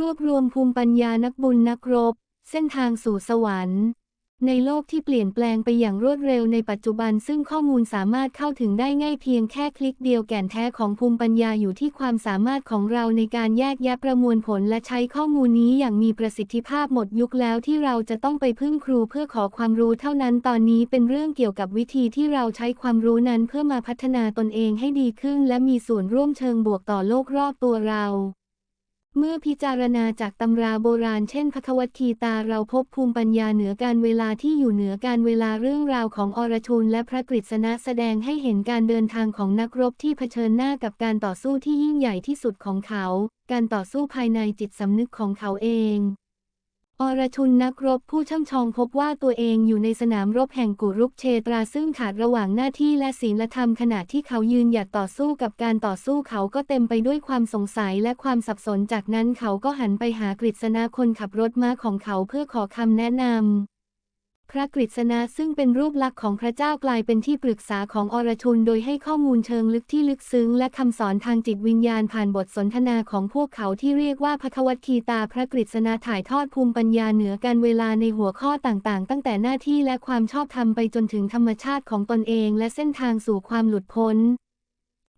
รวบรวมภูมิปัญญานักบุญนักรบ เส้นทางสู่สวรรค์ ในโลกที่เปลี่ยนแปลงไปอย่างรวดเร็วในปัจจุบันซึ่งข้อมูลสามารถเข้าถึงได้ง่ายเพียงแค่คลิกเดียวแก่นแท้ของภูมิปัญญาอยู่ที่ความสามารถของเราในการแยกแยะประมวลผลและใช้ข้อมูลนี้อย่างมีประสิทธิภาพหมดยุคแล้วที่เราจะต้องไปพึ่งครูเพื่อขอความรู้เท่านั้นตอนนี้เป็นเรื่องเกี่ยวกับวิธีที่เราใช้ความรู้นั้นเพื่อมาพัฒนาตนเองให้ดีขึ้น และมีส่วนร่วมเชิงบวกต่อโลกรอบตัวเรา เมื่อพิจารณาจากตำราโบราณเช่นพควัตคีตาเราพบภูมิปัญญาเหนือการเวลาที่อยู่เหนือการเวลาเรื่องราวของอรชุนและพระกฤษณะแสดงให้เห็นการเดินทางของนักรบที่เผชิญหน้ากับการต่อสู้ที่ยิ่งใหญ่ที่สุดของเขา การต่อสู้ภายในจิตสำนึกของเขาเอง อรชุนนักรบผู้ช่ำชองพบว่าตัวเองอยู่ในสนามรบแห่งกุรุกเชตราซึ่งขาดระหว่างหน้าที่และศีลธรรมขณะที่เขายืนหยัดต่อสู้กับการต่อสู้เขาก็เต็มไปด้วยความสงสัยและความสับสนจากนั้นเขาก็หันไปหากฤษณาคนขับรถม้าของเขาเพื่อขอคำแนะนำ พระกฤษณะซึ่งเป็นรูปลักษณ์ของพระเจ้ากลายเป็นที่ปรึกษาของอรชุนโดยให้ข้อมูลเชิงลึกที่ลึกซึ้ง และคำสอนทางจิตวิญญาณผ่านบทสนทนาของพวกเขาที่เรียกว่าพระวัตคีตาพระกฤษณะถ่ายทอดภูมิปัญญาเหนือการเวลาในหัวข้อต่างๆ ตั้งแต่หน้าที่และความชอบธรรมไปจนถึงธรรมชาติของตนเอง และเส้นทางสู่ความหลุดพ้น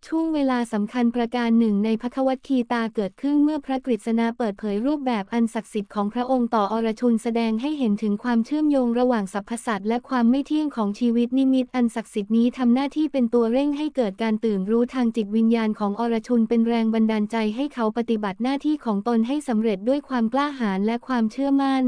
ช่วงเวลาสำคัญประการหนึ่งในพระวัตคีตาเกิดขึ้นเมื่อพระกฤษณาเปิดเผยรูปแบบอันศักดิ์สิทธิ์ของพระองค์ต่ออรชุนแสดงให้เห็นถึงความเชื่อมโยงระหว่างสรรพสัตว์และความไม่เที่ยงของชีวิตนิมิตอันศักดิ์สิทธิ์นี้ทำหน้าที่เป็นตัวเร่งให้เกิดการตื่นรู้ทางจิตวิญญาณของอรชุนเป็นแรงบันดาลใจให้เขาปฏิบัติหน้าที่ของตนให้สำเร็จด้วยความกล้าหาญและความเชื่อมั่น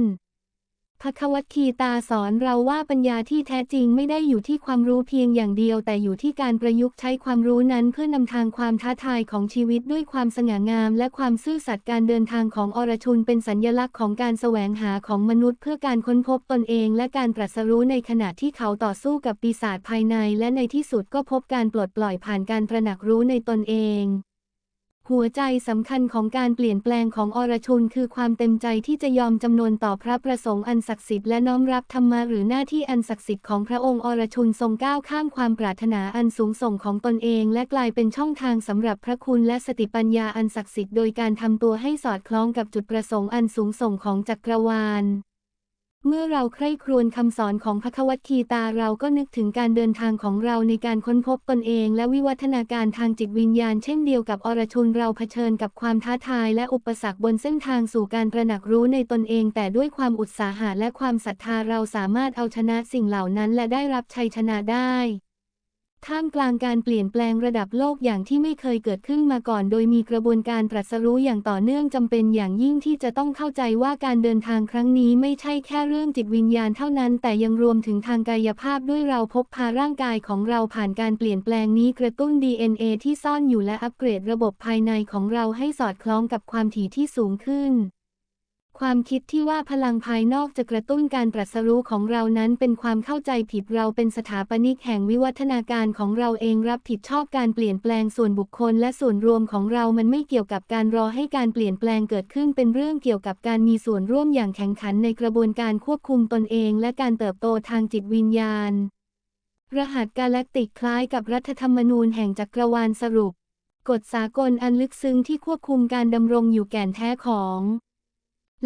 พควัตคีตาสอนเราว่าปัญญาที่แท้จริงไม่ได้อยู่ที่ความรู้เพียงอย่างเดียว แต่อยู่ที่การประยุกต์ใช้ความรู้นั้นเพื่อนำทางความท้าทายของชีวิตด้วยความสง่างาม และความซื่อสัตย์การเดินทางของอรชุนเป็นสัญญลักษณ์ของการแสวงหาของมนุษย์ เพื่อการค้นพบตนเอง และการตรัสรู้ในขณะที่เขาต่อสู้กับปีศาจภายใน และในที่สุดก็พบการปลดปล่อยผ่านการตระหนักรู้ในตนเอง หัวใจสำคัญของการเปลี่ยนแปลงของอรชุนคือความเต็มใจที่จะยอมจำนนต่อพระประสงค์อันศักดิ์สิทธิ์และน้อมรับธรรมะหรือหน้าที่อันศักดิ์สิทธิ์ของพระองค์อรชุนทรงก้าวข้ามความปรารถนาอันสูงส่งของตนเอง และกลายเป็นช่องทางสำหรับพระคุณและสติปัญญาอันศักดิ์สิทธิ์โดยการทำตัวให้สอดคล้องกับจุดประสงค์อันสูงส่งของจักรวาล เมื่อเราใคร่ครวญคำสอนของพระวัตคีตาเราก็นึกถึงการเดินทางของเราในการค้นพบตนเอง และวิวัฒนาการทางจิตวิญญาณเช่นเดียวกับอรชุนเราเผชิญกับความท้าทายและอุปสรรคบนเส้นทางสู่การตระหนักรู้ในตนเอง แต่ด้วยความอุตสาหะและความศรัทธาเราสามารถเอาชนะสิ่งเหล่านั้นและได้รับชัยชนะได้ ท่ามกลางการเปลี่ยนแปลงระดับโลกอย่างที่ไม่เคยเกิดขึ้นมาก่อน โดยมีกระบวนการตรัสรู้อย่างต่อเนื่องจำเป็นอย่างยิ่งที่จะต้องเข้าใจว่าการเดินทางครั้งนี้ไม่ใช่แค่เรื่องจิตวิญญาณเท่านั้น แต่ยังรวมถึงทางกายภาพด้วยเราพบพาร่างกายของเราผ่านการเปลี่ยนแปลงนี้กระตุ้น DNA ที่ซ่อนอยู่และอัปเกรดระบบภายในของเราให้สอดคล้องกับความถี่ที่สูงขึ้น ความคิดที่ว่าพลังภายนอกจะกระตุ้นการตรัสรู้ของเรานั้นเป็นความเข้าใจผิดเราเป็นสถาปนิกแห่งวิวัฒนาการของเราเองรับผิดชอบการเปลี่ยนแปลงส่วนบุคคลและส่วนรวมของเรามันไม่เกี่ยวกับการรอให้การเปลี่ยนแปลงเกิดขึ้นเป็นเรื่องเกี่ยวกับการมีส่วนร่วมอย่างแข็งขันในกระบวนการควบคุมตนเองและการเติบโตทางจิตวิญญาณ รหัสกาแล็กติกคล้ายกับรัฐธรรมนูญแห่งจักรวาลสรุป กฎสากลอันลึกซึ้งที่ควบคุมการดำรงอยู่แก่นแท้ของ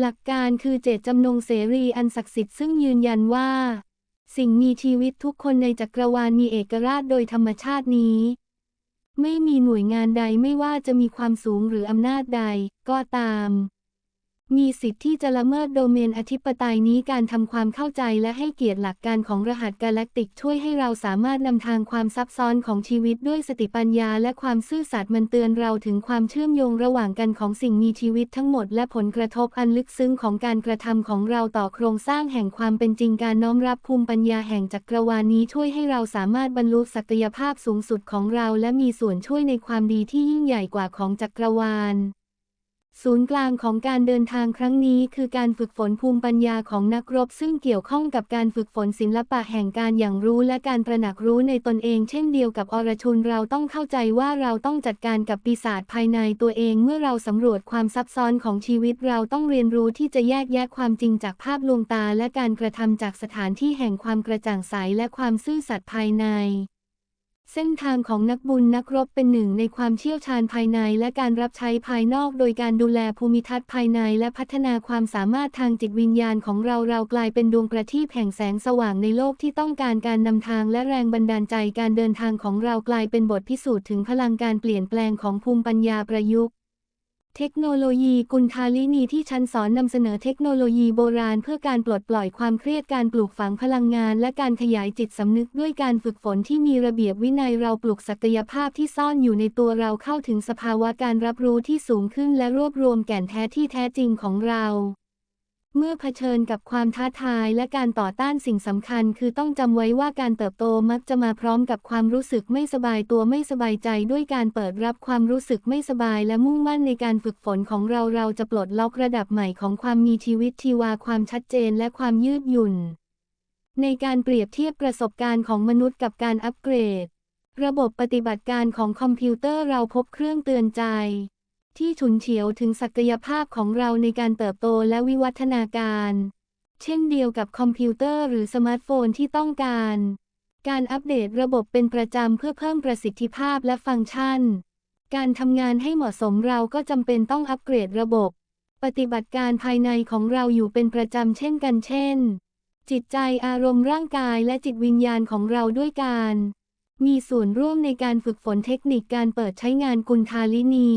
หลักการคือเจตจำนงเสรีอันศักดิ์สิทธิ์ซึ่งยืนยันว่า สิ่งมีชีวิตทุกคนในจักรวาลมีเอกราชโดยธรรมชาตินี้ ไม่มีหน่วยงานใดไม่ว่าจะมีความสูงหรืออำนาจใดก็ตาม มีสิทธิ์ที่จะละเมิดโดเมนอธิปไตยนี้การทำความเข้าใจและให้เกียรติหลักการของรหัสกาแล็กติกช่วยให้เราสามารถนำทางความซับซ้อนของชีวิตด้วยสติปัญญาและความซื่อสัตย์มันเตือนเราถึงความเชื่อมโยงระหว่างกันของสิ่งมีชีวิตทั้งหมดและผลกระทบอันลึกซึ้งของการกระทำของเราต่อโครงสร้างแห่งความเป็นจริงการน้อมรับภูมิปัญญาแห่งจักรวาลนี้ช่วยให้เราสามารถบรรลุศักยภาพสูงสุดของเรา และมีส่วนช่วยในความดีที่ยิ่งใหญ่กว่าของจักรวาล ศูนย์กลางของการเดินทางครั้งนี้คือการฝึกฝนภูมิปัญญาของนักรบ ซึ่งเกี่ยวข้องกับการฝึกฝนศิลปะแห่งการอย่างรู้และการตระหนักรู้ในตนเอง เช่นเดียวกับอรชุนเราต้องเข้าใจว่าเราต้องจัดการกับปีศาจภายในตัวเอง เมื่อเราสำรวจความซับซ้อนของชีวิตเราต้องเรียนรู้ที่จะแยกแยะความจริงจากภาพลวงตา และการกระทำจากสถานที่แห่งความกระจ่างใสและความซื่อสัตย์ภายใน เส้นทางของนักบุญนักรบเป็นหนึ่งในความเชี่ยวชาญภายในและการรับใช้ภายนอก โดยการดูแลภูมิทัศน์ภายในและพัฒนาความสามารถทางจิตวิญญาณของเราเรากลายเป็นดวงประทีปแห่งแสงสว่างในโลกที่ต้องการการนำทางและแรงบันดาลใจการเดินทางของเรากลายเป็นบทพิสูจน์ถึงพลังการเปลี่ยนแปลงของภูมิปัญญาประยุกต์ เทคโนโลยีกุลทาลินีที่ฉันสอนนำเสนอเทคโนโลยีโบราณเพื่อการปลดปล่อยความเครียดการปลูกฝังพลังงาน และการขยายจิตสำนึกด้วยการฝึกฝนที่มีระเบียบวินัยเราปลูกศักยภาพที่ซ่อนอยู่ในตัวเราเข้าถึงสภาวะการรับรู้ที่สูงขึ้นและรวบรวมแก่นแท้ที่แท้จริงของเรา เมื่อเผชิญกับความท้าทายและการต่อต้านสิ่งสำคัญ คือต้องจำไว้ว่าการเติบโตมักจะมาพร้อมกับความรู้สึกไม่สบายตัวไม่สบายใจ ด้วยการเปิดรับความรู้สึกไม่สบาย และมุ่งมั่นในการฝึกฝนของเราเราจะปลดล็อกระดับใหม่ของความมีชีวิตชีวาความชัดเจนและความยืดหยุ่น ในการเปรียบเทียบประสบการณ์ของมนุษย์กับการอัปเกรด ระบบปฏิบัติการของคอมพิวเตอร์เราพบเครื่องเตือนใจ ที่ฉุนเฉียวถึงศักยภาพของเราในการเติบโตและวิวัฒนาการ เช่นเดียวกับคอมพิวเตอร์หรือสมาร์ทโฟนที่ต้องการ การอัปเดตระบบเป็นประจำเพื่อเพิ่มประสิทธิภาพและฟังก์ชัน การทำงานให้เหมาะสมเราก็จำเป็นต้องอัปเกรดระบบ ปฏิบัติการภายในของเราอยู่เป็นประจำเช่นกันเช่น จิตใจอารมณ์ร่างกายและจิตวิญญาณของเราด้วยการมีส่วนร่วมในการฝึกฝนเทคนิคการเปิดใช้งานกุลทาลินี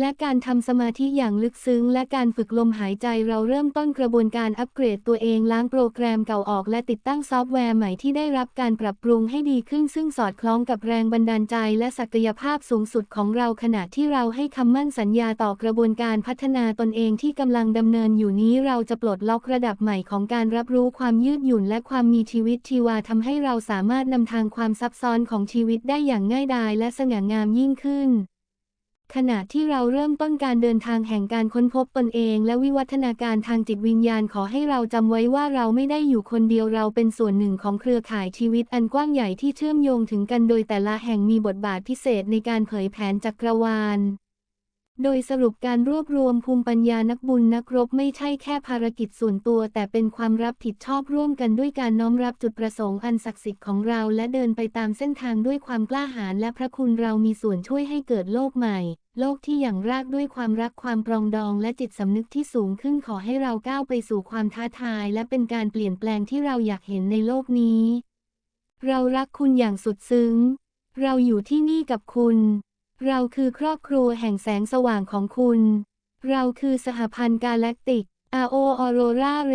และการทำสมาธิอย่างลึกซึ้ง และการฝึกลมหายใจเราเริ่มต้นกระบวนการอัปเกรดตัวเองล้างโปรแกรมเก่าออกและติดตั้งซอฟต์แวร์ใหม่ที่ได้รับการปรับปรุงให้ดีขึ้น ซึ่งสอดคล้องกับแรงบันดาลใจ และศักยภาพสูงสุดของเราขณะที่เราให้คำมั่นสัญญาต่อกระบวนการพัฒนาตนเองที่กำลังดำเนินอยู่นี้เราจะปลดล็อกระดับใหม่ของการรับรู้ความยืดหยุ่น และความมีชีวิตชีวาทำให้เราสามารถนำทางความซับซ้อนของชีวิตได้อย่างง่ายดายและสง่างามยิ่งขึ้น ขณะที่เราเริ่มต้นการเดินทางแห่งการค้นพบตนเอง และวิวัฒนาการทางจิตวิญญาณขอให้เราจำไว้ว่าเราไม่ได้อยู่คนเดียวเราเป็นส่วนหนึ่งของเครือข่ายชีวิตอันกว้างใหญ่ที่เชื่อมโยงถึงกันโดยแต่ละแห่งมีบทบาทพิเศษในการเผยแผนจักรวาล โดยสรุปการรวบรวมภูมิปัญญานักบุญนักรบไม่ใช่แค่ภารกิจส่วนตัว แต่เป็นความรับผิดชอบร่วมกันด้วยการน้อมรับจุดประสงค์อันศักดิ์สิทธิ์ของเรา และเดินไปตามเส้นทางด้วยความกล้าหาญและพระคุณเรามีส่วนช่วยให้เกิดโลกใหม่ โลกที่อย่างรากด้วยความรักความปรองดอง และจิตสำนึกที่สูงขึ้นขอให้เราก้าวไปสู่ความท้าทาย และเป็นการเปลี่ยนแปลงที่เราอยากเห็นในโลกนี้ เรารักคุณอย่างสุดซึ้ง เราอยู่ที่นี่กับคุณ เราคือครอบครัวแห่งแสงสว่างของคุณ เราคือสหพันธ์กาแล็กติกอาโอออโรราเร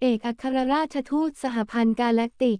เอกอัครราชทูตสหพันธ์กาแล็กติก